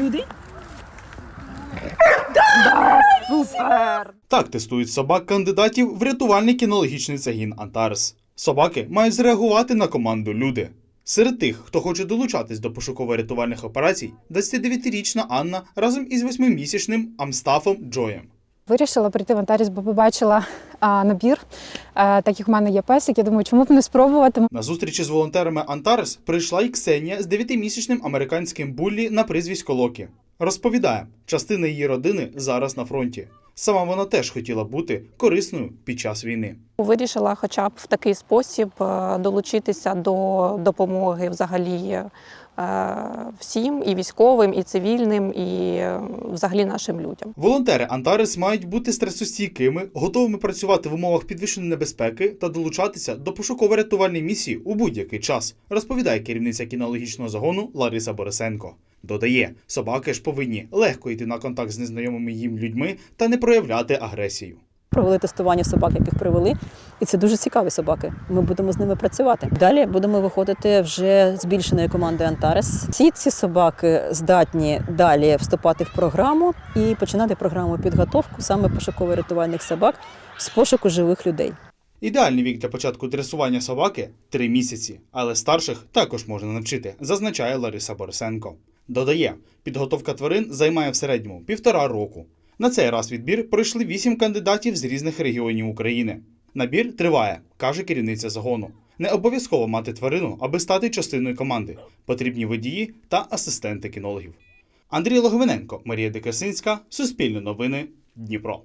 Люди? Супер! Так тестують собак кандидатів в рятувальний кінологічний загін Антарес. Собаки мають зреагувати на команду люди. Серед тих, хто хоче долучатись до пошуково-рятувальних операцій, 29-річна Анна разом із 8-місячним Амстафом Джоєм. Вирішила прийти в Антаріс, бо побачила а, набір. А, так як в мене є песик, я думаю, чому б не спробувати. На зустрічі з волонтерами Антарес прийшла й Ксенія з 9-місячним американським буллі на прізвисько Локі. Розповідає, частина її родини зараз на фронті. Сама вона теж хотіла бути корисною під час війни. Вирішила, хоча б в такий спосіб е, долучитися до допомоги взагалі е, всім, і військовим, і цивільним, і е, взагалі нашим людям. Волонтери Антарес мають бути стресостійкими, готовими працювати в умовах підвищеної небезпеки та долучатися до пошуково-рятувальної місії у будь-який час, розповідає керівниця кінологічного загону Лариса Борисенко. Додає, собаки ж повинні легко йти на контакт з незнайомими їм людьми та не проявляти агресію. Провели тестування собак, яких привели, і це дуже цікаві собаки. Ми будемо з ними працювати. Далі будемо виходити вже збільшеною командою Антарес. Всі ці собаки здатні далі вступати в програму і починати програму підготовку саме пошуково-рятувальних собак з пошуку живих людей. Ідеальний вік для початку дресування собаки 3 місяці, але старших також можна навчити, зазначає Лариса Борисенко. Додає, підготовка тварин займає в середньому півтора року. На цей раз відбір пройшли вісім кандидатів з різних регіонів України. Набір триває, каже керівниця загону. Не обов'язково мати тварину, аби стати частиною команди. Потрібні водії та асистенти кінологів. Андрій Логвиненко, Марія Декасинська, Суспільне новини, Дніпро.